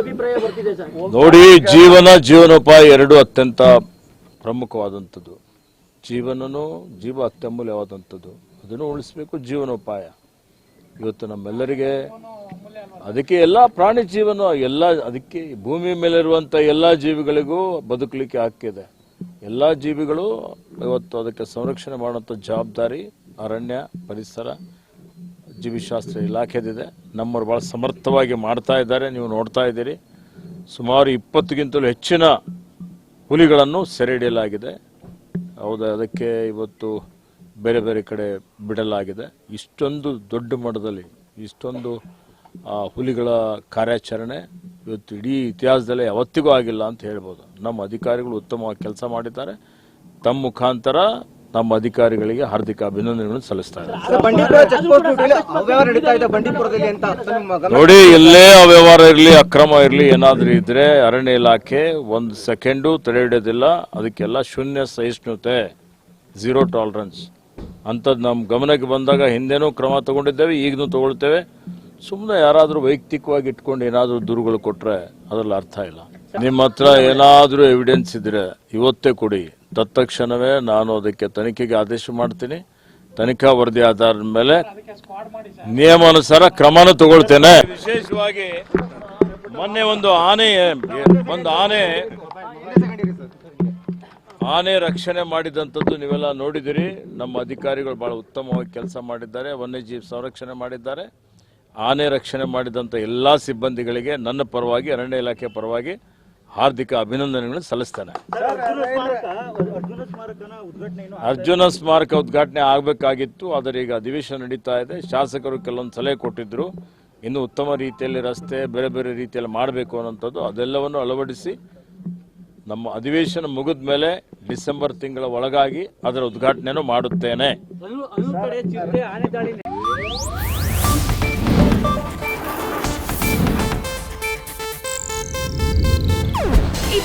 ಅಭಿಪ್ರಾಯ ಬರ್ತಿದೆ ಸರ್. ನೋಡಿ ಜೀವನ ಜೀವನೋಪಾಯ ಎರಡು ಅತ್ಯಂತ ಪ್ರಮುಖವಾದಂಥದ್ದು. ಜೀವನನೂ ಜೀವ ಅತ್ಯಮೂಲ್ಯವಾದಂಥದ್ದು. ಅದನ್ನು ಉಳಿಸ್ಬೇಕು ಜೀವನೋಪಾಯ. ಇವತ್ತು ನಮ್ಮೆಲ್ಲರಿಗೆ ಅದಕ್ಕೆ ಎಲ್ಲ ಪ್ರಾಣಿ ಜೀವನ ಎಲ್ಲ ಅದಕ್ಕೆ ಭೂಮಿ ಮೇಲಿರುವಂಥ ಎಲ್ಲ ಜೀವಿಗಳಿಗೂ ಬದುಕಲಿಕ್ಕೆ ಹಾಕಿದೆ ಎಲ್ಲ ಜೀವಿಗಳು ಇವತ್ತು ಅದಕ್ಕೆ ಸಂರಕ್ಷಣೆ ಮಾಡುವಂಥ ಜವಾಬ್ದಾರಿ ಅರಣ್ಯ ಪರಿಸರ ಜೀವಿಶಾಸ್ತ್ರ ಇಲಾಖೆದಿದೆ. ನಮ್ಮವರು ಭಾಳ ಸಮರ್ಥವಾಗಿ ಮಾಡ್ತಾ ಇದ್ದಾರೆ. ನೀವು ನೋಡ್ತಾ ಇದ್ದೀರಿ. ಸುಮಾರು ಇಪ್ಪತ್ತಿಗಿಂತಲೂ ಹೆಚ್ಚಿನ ಹುಲಿಗಳನ್ನು ಸೆರೆ ಹಿಡಿಯಲಾಗಿದೆ ಹೌದು ಅದಕ್ಕೆ ಇವತ್ತು ಬೇರೆ ಬೇರೆ ಕಡೆ ಬಿಡಲಾಗಿದೆ. ಇಷ್ಟೊಂದು ದೊಡ್ಡ ಮಟ್ಟದಲ್ಲಿ ಇಷ್ಟೊಂದು ಆ, ಹುಲಿಗಳ ಕಾರ್ಯಾಚರಣೆ ಇವತ್ತು ಇಡೀ ಇತಿಹಾಸದಲ್ಲೇ ಯಾವತ್ತಿಗೂ ಆಗಿಲ್ಲ ಅಂತ ಹೇಳ್ಬೋದು. ನಮ್ಮ ಅಧಿಕಾರಿಗಳು ಉತ್ತಮವಾಗಿ ಕೆಲಸ ಮಾಡಿದ್ದಾರೆ. ತಮ್ಮ ಮುಖಾಂತರ ನಮ್ಮ ಅಧಿಕಾರಿಗಳಿಗೆ ಹಾರ್ದಿಕ ಅಭಿನಂದನೆಗಳನ್ನು ಸಲ್ಲಿಸ್ತಾ ಇದ್ದಾರೆ. ಬಂಡೀಪುರ ಚೆಕ್ ಪೋಸ್ಟ್ ಅವ್ಯವಹಾರ ನಡೀತಾ ಇದೆ ಬಂಡೀಪುರದಲ್ಲಿ ಅಂತ ಅದು ಗಮನ? ನೋಡಿ ಎಲ್ಲೇ ಅವ್ಯವಹಾರ ಇರಲಿ ಅಕ್ರಮ ಇರಲಿ ಏನಾದರೂ ಇದ್ರೆ ಅರಣ್ಯ ಇಲಾಖೆ ಒಂದು ಸೆಕೆಂಡು ತಡೆ ಹಿಡಿಯೋದಿಲ್ಲ ಅದಕ್ಕೆಲ್ಲ ಶೂನ್ಯ ಸಹಿಷ್ಣುತೆ ಝೀರೋ ಟಾಲರೆನ್ಸ್. ಅಂಥದ್ದು ನಮ್ಮ ಗಮನಕ್ಕೆ ಬಂದಾಗ ಹಿಂದೆನೂ ಕ್ರಮ ತಗೊಂಡಿದ್ದೇವೆ ಈಗನೂ ತಗೊಳ್ತೇವೆ. ಸುಮ್ಮನೆ ಯಾರಾದರೂ ವೈಯಕ್ತಿಕವಾಗಿ ಇಟ್ಕೊಂಡು ಏನಾದರೂ ದೂರುಗಳು ಕೊಟ್ಟರೆ ಅದರಲ್ಲಿ ಅರ್ಥ ಇಲ್ಲ. ನಿಮ್ಮ ಹತ್ರ ಏನಾದರೂ ಎವಿಡೆನ್ಸ್ ಇದ್ರೆ ಇವತ್ತೇ ಕೊಡಿ. ತತ್ಕ್ಷಣವೇ ನಾನು ಅದಕ್ಕೆ ತನಿಖೆಗೆ ಆದೇಶ ಮಾಡ್ತೀನಿ. ತನಿಖಾ ವರದಿ ಆಧಾರದ ಮೇಲೆ ನಿಯಮಾನುಸಾರ ಕ್ರಮನ ತಗೊಳ್ತೇನೆ. ವಿಶೇಷವಾಗಿ ಮೊನ್ನೆ ಒಂದು ಆನೆ ಒಂದು ಆನೆ ಆನೆ ರಕ್ಷಣೆ ಮಾಡಿದಂಥದ್ದು ನೀವೆಲ್ಲ ನೋಡಿದಿರಿ. ನಮ್ಮ ಅಧಿಕಾರಿಗಳು ಬಹಳ ಉತ್ತಮವಾಗಿ ಕೆಲಸ ಮಾಡಿದ್ದಾರೆ. ವನ್ಯಜೀವಿ ಸಂರಕ್ಷಣೆ ಮಾಡಿದ್ದಾರೆ. ಆನೆ ರಕ್ಷಣೆ ಮಾಡಿದಂಥ ಎಲ್ಲ ಸಿಬ್ಬಂದಿಗಳಿಗೆ ನನ್ನ ಪರವಾಗಿ, ಅರಣ್ಯ ಇಲಾಖೆ ಪರವಾಗಿ ಹಾರ್ದಿಕ ಅಭಿನಂದನೆಗಳನ್ನು ಸಲ್ಲಿಸ್ತಾನೆ. ಅರ್ಜುನ ಸ್ಮಾರಕನ ಉದ್ಘಾಟನೆ ಅರ್ಜುನ ಸ್ಮಾರಕ ಉದ್ಘಾಟನೆ ಆಗಬೇಕಾಗಿತ್ತು ಆದರೆ ಈಗ ಅಧಿವೇಶನ ನಡೀತಾ ಇದೆ. ಶಾಸಕರು ಕೆಲವೊಂದು ಸಲಹೆ ಕೊಟ್ಟಿದ್ರು. ಇನ್ನು ಉತ್ತಮ ರೀತಿಯಲ್ಲಿ ರಸ್ತೆ ಬೇರೆ ಬೇರೆ ರೀತಿಯಲ್ಲಿ ಮಾಡಬೇಕು ಅನ್ನೋಂಥದ್ದು ಅದೆಲ್ಲವನ್ನು ಅಳವಡಿಸಿ ನಮ್ಮ ಅಧಿವೇಶನ ಮುಗಿದ ಮೇಲೆ ಡಿಸೆಂಬರ್ ತಿಂಗಳ ಒಳಗಾಗಿ ಅದರ ಉದ್ಘಾಟನೆಯನ್ನು ಮಾಡುತ್ತೇನೆ.